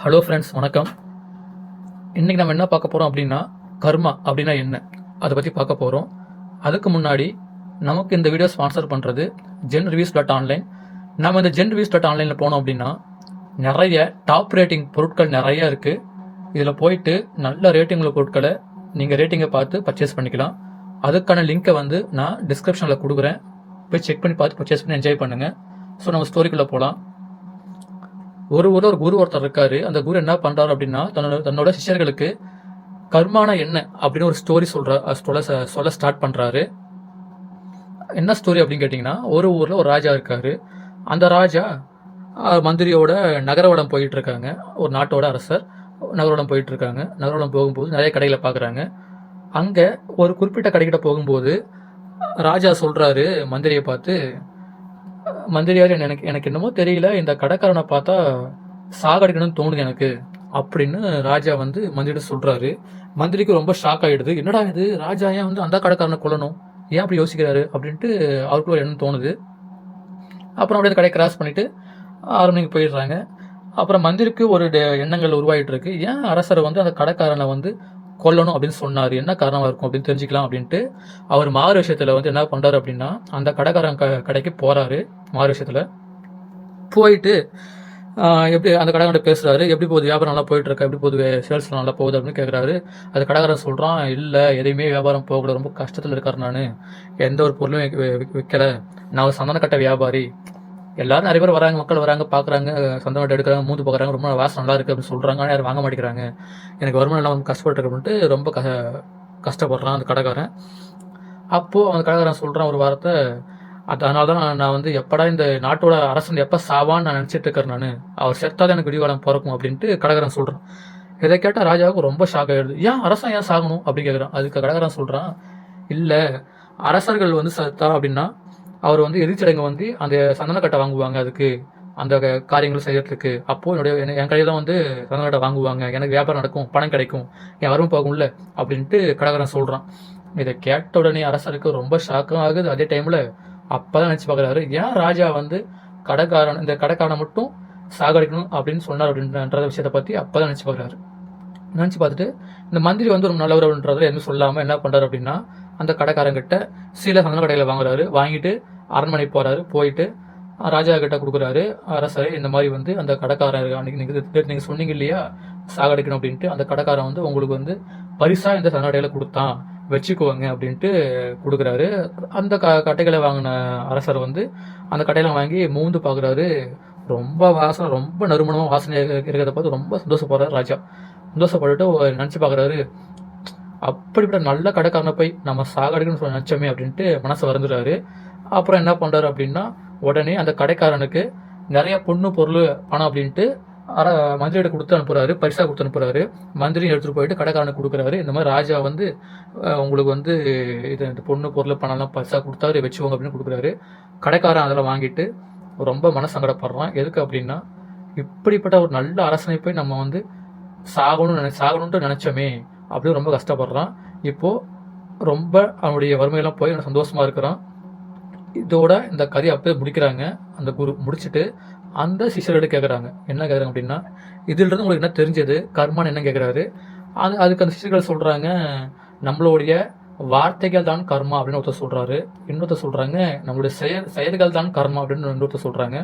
Hello friends வணக்கம். இன்றைக்கி நம்ம என்ன பார்க்க போகிறோம் அப்படின்னா கர்மா அப்படின்னா என்ன? அதை பற்றி பார்க்க போகிறோம் அதுக்கு முன்னாடி நமக்கு இந்த வீடியோ ஸ்பான்சர் பண்ணுறது ஜென் ரிவ்யூஸ் டாட் ஆன்லைன் நம்ம இந்த ஜென் ரிவ்யூஸ் டாட் ஆன்லைனில் போனோம் அப்படின்னா நிறைய டாப் ரேட்டிங் பொருட்கள் நிறைய இருக்குது இதில் போயிட்டு நல்ல ரேட்டிங் உள்ள பொருட்களை நீங்கள் ரேட்டிங்கை பார்த்து பர்ச்சேஸ் பண்ணிக்கலாம். அதுக்கான லிங்க்கை வந்து நான் டிஸ்கிரிப்ஷனில் கொடுக்குறேன். போய் செக் பண்ணி பார்த்து பர்ச்சேஸ் பண்ணி என்ஜாய் பண்ணுங்கள் ஸோ நம்ம ஸ்டோரிக்குள்ளே போகலாம் ஒரு ஊர்ல ஒரு குரு ஒருத்தர் இருக்காரு. அந்த குரு என்ன பண்றாரு அப்படின்னா தன்னோட தன்னோட சிஷ்யர்களுக்கு கர்மான என்ன அப்படின்னு ஒரு ஸ்டோரி சொல்ற சொல்ல சொல்ல ஸ்டார்ட் பண்றாரு. என்ன ஸ்டோரி அப்படின்னு கேட்டிங்கன்னா ஒரு ஊரில் ஒரு ராஜா இருக்காரு. அந்த ராஜா மந்திரியோட நகரவடம் போயிட்டு இருக்காங்க ஒரு நாட்டோட அரசர் நகரவடம் போயிட்டு இருக்காங்க நகரவடம் போகும்போது நிறைய கடைகளை பார்க்குறாங்க அங்கே ஒரு குறிப்பிட்ட கடைக்கிட்ட போகும்போது ராஜா சொல்றாரு மந்திரியை பார்த்து மந்திரியார் எனக்கு எனக்கு என்னமோ தெரியல இந்த கடைக்காரனை பார்த்தா சாகடிக்கணும்னு தோணுது எனக்கு அப்படின்னு ராஜா வந்து மந்திரிட்ட சொல்றாரு. மந்திரிக்கு ரொம்ப ஷாக் ஆகிடுது என்னடா இது? ராஜா ஏன் வந்து அந்த கடைக்காரனை கொல்லணும்? ஏன் அப்படி யோசிக்கிறாரு? அப்படின்ட்டு அவருக்கு ஒரு எண்ணம் தோணுது. அப்புறம் அப்படியே அந்த கடையை கிராஸ் பண்ணிட்டு மணிக்கு போயிடுறாங்க. அப்புறம் மந்திரிக்கு ஒரு எண்ணங்கள் உருவாகிட்டு இருக்கு. ஏன் அரசர் வந்து அந்த கடைக்காரனை வந்து கொல்லணும் அப்படின்னு சொன்னார். என்ன காரணமாக இருக்கும் அப்படின்னு தெரிஞ்சுக்கலாம் அப்படின்ட்டு அவர் மாறு விஷயத்தில் வந்து என்ன பண்ணுறாரு அப்படின்னா அந்த கடைக்காரன் க- கடைக்கு போகிறாரு மாறு விஷயத்தில். போயிட்டு எப்படி அந்த கடைக்காரன் பேசுகிறாரு எப்படி போகுது வியாபாரம் நல்லா போயிட்டு இருக்கா எப்படி போகுது சேல்ஸ் நல்லா போகுது அப்படின்னு கேட்குறாரு அது கடைக்காரன் சொல்கிறான் இல்லை எதையுமே வியாபாரம் போகல ரொம்ப கஷ்டத்தில் இருக்காரு நான். எந்த ஒரு பொருளும் விற்கலை நான் ஒரு சந்தன கட்ட வியாபாரி. எல்லாரும் நிறைய பேர் வராங்க மக்கள் வராங்க பாக்குறாங்க சொந்த வீட்டு எடுக்கிறாங்க மூந்து பார்க்குறாங்க ரொம்ப வாசம் நல்லா இருக்கு அப்படின்னு சொல்றாங்க ஆனால் யாரும் வாங்க மாட்டேங்கிறாங்க. எனக்கு வருமானம் இல்லாமல் கஷ்டப்பட்டு இருக்கு அப்படின்ட்டு ரொம்ப க- கஷ்டப்படுறான் அந்த கடைக்காரன். அப்போ அந்த கடைக்காரன் சொல்றான் ஒரு வாரத்தை அதனால தான் நான் வந்து எப்படா இந்த நாட்டோட அரசன் எப்ப சாவான்னு நான் நினைச்சிட்டு இருக்கேன் நான். அவர் செத்தாதான் எனக்கு விடிவாளம் பிறக்கும் அப்படின்ட்டு கடைக்காரன் சொல்றான். இதை கேட்டால் ராஜாவுக்கு ரொம்ப ஷாக் ஆயிடுது. ஏன் அரசன் ஏன் சாகணும்? அப்படின்னு கேட்குறான் அதுக்கு கடைக்காரன் சொல்றான் இல்ல அரசர்கள் வந்து செத்தா அப்படின்னா அவர் வந்து எதிர்ச்சடங்கு வந்து அந்த சந்தன கட்டை வாங்குவாங்க அதுக்கு. அந்த காரியங்கள் செய்யறதுக்கு. அப்போ என்னுடைய என் கடையில வந்து சந்தன கட்டை வாங்குவாங்க. எனக்கு வியாபாரம் நடக்கும் பணம் கிடைக்கும் என் வரும் போகும்ல அப்படின்ட்டு கடைக்காரன் சொல்றான். இதை கேட்ட உடனே அரசருக்கு ரொம்ப ஷாக்கும் ஆகுது. அதே டைம்ல அப்பதான் நினைச்சு பாக்குறாரு ஏன் ராஜா வந்து கடைக்காரன் இந்த கடைக்காரனை மட்டும் சாகடிக்கணும்? அப்படின்னு சொன்னார் அப்படின்ற விஷயத்தை பத்தி அப்பதான் நினைச்சு பாக்குறாரு நினச்சி பார்த்துட்டு இந்த மந்திரி வந்து ஒரு நல்லவர் அப்படின்றத எதுவும் சொல்லாமல் என்ன பண்ணுறாரு அப்படின்னா அந்த கடைக்காரங்கிட்ட சில சந்தன கடையில் வாங்குறாரு. வாங்கிட்டு அரண்மனை போறாரு. போயிட்டு ராஜா கிட்ட கொடுக்குறாரு. அரசரே இந்த மாதிரி வந்து அந்த கடைக்காரர் அன்னைக்கு நீங்கள் நீங்கள் சொன்னீங்க இல்லையா? சாகடிக்கணும் அப்படின்ட்டு அந்த கடைக்காரன் வந்து உங்களுக்கு வந்து பரிசாக இந்த சந்தன கொடுத்தான். வச்சுக்குவாங்க அப்படின்ட்டு கொடுக்குறாரு. அந்த க கட்டைகளை வாங்கின அரசர் வந்து அந்த கடையில வாங்கி மூந்து பார்க்குறாரு ரொம்ப வாசனை ரொம்ப நறுமணமாக வாசனை இருக்கிறத பார்த்து ரொம்ப சந்தோஷப்படுறாரு ராஜா. சந்தோஷப்பட்டுட்டு நினச்சி பார்க்குறாரு அப்படிப்பட்ட நல்ல கடைக்காரனை போய் நம்ம சாகடிக்கணும்னு சொல்லி நினச்சோமே அப்படின்ட்டு மனசு வருந்துறாரு. அப்புறம் என்ன பண்ணுறாரு அப்படின்னா உடனே அந்த கடைக்காரனுக்கு நிறைய பொண்ணு பொருள் பணம் அப்படின்ட்டு அர மந்திரியிட கொடுத்து அனுப்புறாரு பரிசா கொடுத்து அனுப்புறாரு. மந்திரி எடுத்துட்டு போயிட்டு கடைக்காரனுக்கு கொடுக்குறாரு. இந்த மாதிரி ராஜா வந்து உங்களுக்கு வந்து இது இந்த பொண்ணு பொருள் பணம்லாம் பரிசா கொடுத்தாரு வச்சுக்கோங்க அப்படின்னு கொடுக்குறாரு. கடைக்காரன் அதெல்லாம் வாங்கிட்டு ரொம்ப மனசங்கடப்படுறான். எதுக்கு அப்படின்னா இப்படிப்பட்ட ஒரு நல்ல அரசனை போய் நம்ம வந்து சாகணும்னு நினை சாகணும்ட்டு நினச்சோமே அப்படின்னு ரொம்ப கஷ்டப்படுறான். இப்போது ரொம்ப அவனுடைய வறுமையெல்லாம் போய் சந்தோஷமாக இருக்கிறான். இதோட இந்த கதையை அப்படியே முடிக்கிறாங்க. அந்த குரு முடிச்சுட்டு அந்த சிஷியர்கிட்ட கேட்குறாங்க என்ன கேட்குறாங்க அப்படின்னா இதுல இருந்து உங்களுக்கு என்ன தெரிஞ்சது? கர்மான்னு என்ன கேட்குறாரு அது அதுக்கு அந்த சிஷ்யர்கள் சொல்கிறாங்க நம்மளுடைய வார்த்தைகள் தான் கர்மா அப்படின்னு ஒருத்தர் சொல்கிறாரு இன்னொருத்தர் சொல்கிறாங்க நம்மளுடைய செயல் செயல்கள் தான் கர்மா அப்படின்னு இன்னொருத்தர் சொல்கிறாங்க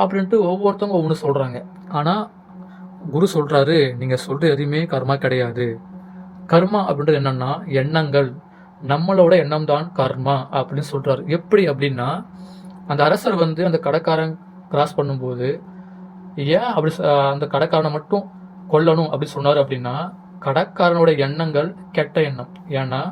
அப்படின்ட்டு ஒவ்வொருத்தவங்க ஒவ்வொன்று சொல்கிறாங்க ஆனால் குரு சொல்கிறாரு நீங்கள் சொல்கிற எதுவுமே கர்மா கிடையாது. கர்மா அப்படின்றது என்னென்னா எண்ணங்கள். நம்மளோட எண்ணம் தான் கர்மா அப்படின்னு சொல்றாரு. எப்படி அப்படின்னா அந்த அரசர் வந்து அந்த கடைக்காரன் கிராஸ் பண்ணும்போது ஏன் அப்படி அந்த கடைக்காரனை மட்டும் கொல்லணும் அப்படி சொன்னார் அப்படின்னா கடைக்காரனோட எண்ணங்கள் கெட்ட எண்ணம். ஏன்னா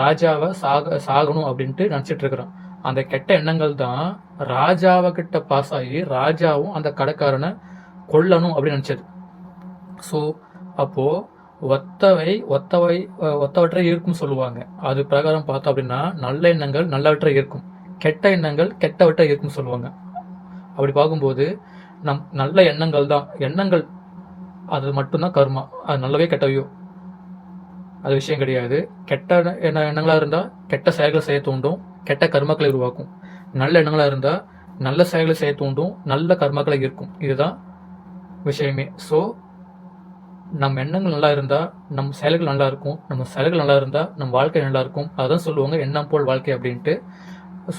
ராஜாவை சாக சாகணும் அப்படின்ட்டு நினச்சிட்டு இருக்கிறான். அந்த கெட்ட எண்ணங்கள் தான் ராஜாவை கிட்ட பாஸ் ஆகி ராஜாவும் அந்த கடைக்காரனை கொல்லணும் அப்படின்னு நினச்சது. ஸோ அப்போது ஒத்தவை ஒத்தவை ஒத்தவற்றை ஈர்க்கும் சொல்லுவாங்க. அது பிரகாரம் பார்த்தோம் அப்படின்னா நல்ல எண்ணங்கள் நல்லவற்றை ஈர்க்கும். கெட்ட எண்ணங்கள் கெட்டவற்றை ஈர்க்கும் சொல்லுவாங்க. அப்படி பார்க்கும்போது நம் நல்ல எண்ணங்கள் தான். எண்ணங்கள் அது மட்டும்தான் கர்மா. அது நல்லவே கெட்டவையோ. அது விஷயம் கிடையாது. கெட்ட எண்ண எண்ணங்களாக இருந்தால் கெட்ட செயல்களை செய்ய தூண்டும். கெட்ட கர்மக்களை உருவாக்கும். நல்ல எண்ணங்களாக இருந்தால் நல்ல செயல்களை செய்ய தூண்டும். நல்ல கர்மக்களை ஈர்க்கும். இதுதான் விஷயமே. ஸோ நம்ம எண்ணங்கள் நல்லா இருந்தால் நம்ம செயல்கள் நல்லா இருக்கும் நம்ம செயல்கள் நல்லா இருந்தால் நம்ம வாழ்க்கை நல்லா இருக்கும். அதான் சொல்லுவாங்க எண்ணம் போல் வாழ்க்கை அப்படின்ட்டு.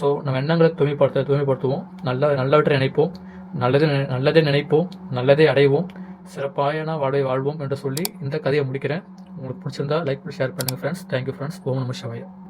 ஸோ நம்ம எண்ணங்களை தூய்மைப்படுத்த தூய்மைப்படுத்துவோம். நல்ல நல்லவற்றை நினைப்போம். நல்லதே நினை- நல்லதே நினைப்போம். நல்லதே அடைவோம். சிறப்பாயனா வாழ்வை வாழ்வோம் என்று சொல்லி இந்த கதையை முடிக்கிறேன். உங்களுக்கு பிடிச்சிருந்தா லைக் ஷேர் பண்ணுங்கள் ஃப்ரெண்ட்ஸ் தேங்க்யூ ஃப்ரெண்ட்ஸ் ஓம் நம சிவாயா.